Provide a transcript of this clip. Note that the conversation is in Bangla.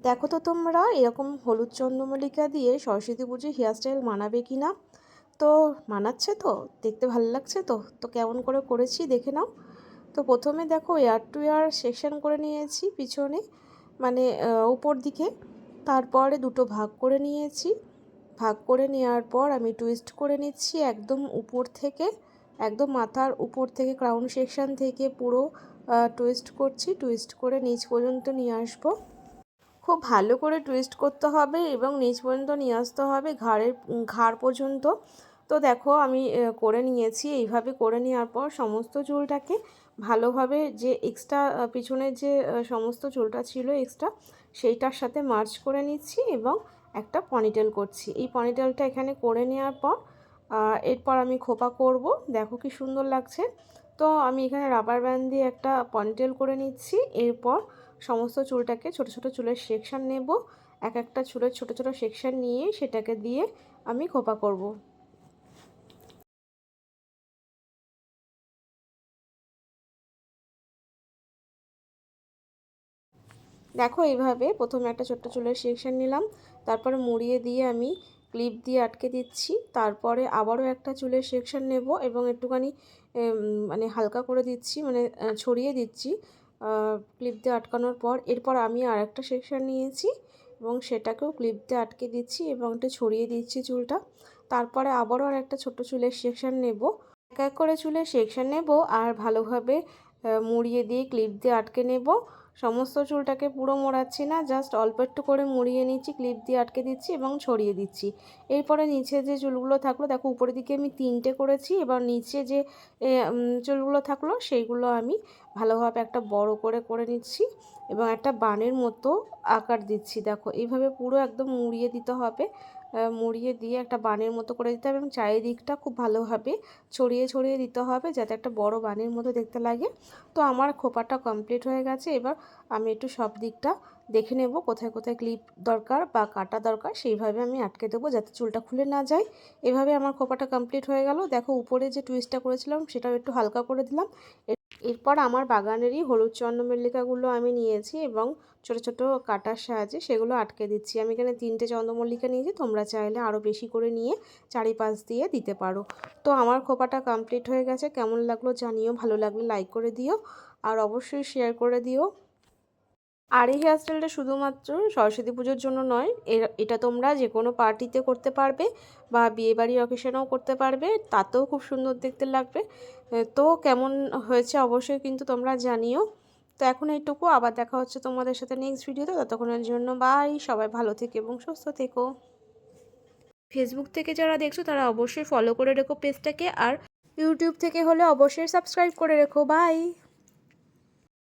দেখো তো তোমরা, এরকম হলুদ চন্দ্রমল্লিকা দিয়ে সরস্বতী পুজোর হেয়ারস্টাইল মানাবে কি না? তো মানাচ্ছে তো, দেখতে ভালো লাগছে তো। তো কেমন করে করেছি দেখে নাও। তো প্রথমে দেখো এয়ার টু এয়ার সেকশন করে নিয়েছি পিছনে মানে উপর দিকে। তারপরে দুটো ভাগ করে নিয়েছি। ভাগ করে নেওয়ার পর আমি টুইস্ট করে নিচ্ছি একদম উপর থেকে, একদম মাথার উপর থেকে ক্রাউন সেকশন থেকে পুরো টুইস্ট করছি টুইস্ট করে নিচ পর্যন্ত নিয়ে আসব। খুব ভালো করে টুইস্ট করতে হবে এবং নিচ পর্যন্ত নিয়ে আসতে হবে ঘাড়ের ঘাড় পর্যন্ত। তো দেখো আমি করে নিয়েছি। এইভাবে করে নেওয়ার পর সমস্ত চুলটাকে ভালোভাবে যে এক্সট্রা পিছনের যে সমস্ত চুলটা ছিল এক্সট্রা সেইটার সাথে মার্চ করে নিচ্ছি এবং একটা পনিটেল করছি। এই পনিটেলটা এখানে করে নেওয়ার পর এরপর আমি খোপা করব। দেখো কি সুন্দর লাগছে। তো আমি এখানে রাবার ব্যান্ড দিয়ে একটা পনিটেল করে নিচ্ছি। এরপর সমস্ত চুলটাকে ছোট ছোট চুলের সেকশান নেব। এক একটা চুলের ছোট ছোট সেকশান নিয়ে সেটাকে দিয়ে আমি খোপা করব। দেখো এইভাবে প্রথমে একটা ছোট্ট চুলের সেকশান নিলাম। তারপরে মুড়িয়ে দিয়ে আমি ক্লিপ দিয়ে আটকে দিচ্ছি। তারপরে আবারও একটা চুলের সেকশান নেব এবং একটুখানি মানে হালকা করে দিচ্ছি মানে ছড়িয়ে দিচ্ছি। ক্লিপ দিয়ে আটকানোর পর এরপর আমি আর একটা সেকশান নিয়েছি এবং সেটাকেও ক্লিপ দিয়ে আটকে দিচ্ছি এবং একটু ছড়িয়ে দিচ্ছি চুলটা। তারপরে আবারও আর একটা ছোট চুলের সেকশান নেব। এক এক করে চুলের সেকশান নেব আর ভালোভাবে মুড়িয়ে দিয়ে ক্লিপ দিয়ে আটকে নেব। সমস্ত চুলটাকে পুরো মোড়াচ্ছি না জাস্ট অল্প একটু করে মুড়িয়ে নিচ্ছি, ক্লিপ দিয়ে আটকে দিচ্ছি এবং ছড়িয়ে দিচ্ছি। এরপরে নিচে যে চুলগুলো থাকল, দেখো উপরের দিকে আমি তিনটে করেছি, এবার নিচে যে চুলগুলো থাকল, সেইগুলো আমি ভালোভাবে একটা বড় করে করে নিচ্ছি এবং একটা বানের মতো আকার দিচ্ছি। দেখো, এইভাবে পুরো একদম মুড়িয়ে দিতে হবে। মুড়িয়ে দিয়ে একটা বানের মতো করে দিতে হবে এবং চারিদিকটা খুব ভালোভাবে ছড়িয়ে ছড়িয়ে দিতে হবে যাতে একটা বড় বানের মতো দেখতে লাগে। তো আমার খোপাটা কমপ্লিট হয়ে গেছে। এবার আমি একটু সব দিকটা দেখে নেব কোথায় কোথায় ক্লিপ দরকার বা কাটা দরকার। সেইভাবে আমি আটকে দেবো যাতে চুলটা খুলে না যায়। এভাবে আমার খোপাটা কমপ্লিট হয়ে গেল। দেখো উপরে যে টুইস্টটা করেছিলাম সেটাও একটু হালকা করে দিলাম। এরপর আমার বাগানেরই হলুদ চন্দ্রমল্লিকাগুলো আমি নিয়েছি এবং ছোট ছোট কাটার সাহায্যে সেগুলো আটকে দিচ্ছি। আমি এখানে তিনটে চন্দ্রমল্লিকা নিয়েছি, তোমরা চাইলে আরও বেশি করে নিয়ে চারিপাশ দিয়ে দিতে পারো। তো আমার খোপাটা কমপ্লিট হয়ে গেছে, কেমন লাগল জানিও, ভালো লাগলে লাইক করে দিও আর অবশ্যই শেয়ার করে দিও। আর এই হেয়ারস্টাইলটা শুধুমাত্র সরস্বতী পুজোর জন্য নয় এটা তোমরা যে কোনো পার্টিতে করতে পারবে বা বিয়েবাড়ি অকেশনেও করতে পারবে, তাতেও খুব সুন্দর দেখতে লাগবে। তো কেমন হয়েছে অবশ্যই কিন্তু তোমরা জানিও। তো এখন এইটুকু, আবার দেখা হচ্ছে তোমাদের সাথে নেক্সট ভিডিওতে ততক্ষণের জন্য বাই সবাই ভালো থেকে এবং সুস্থ থেকো। ফেসবুক থেকে যারা দেখছ, তারা অবশ্যই ফলো করে রেখো পেজটাকে আর ইউটিউব থেকে হলে অবশ্যই সাবস্ক্রাইব করে রেখো। বাই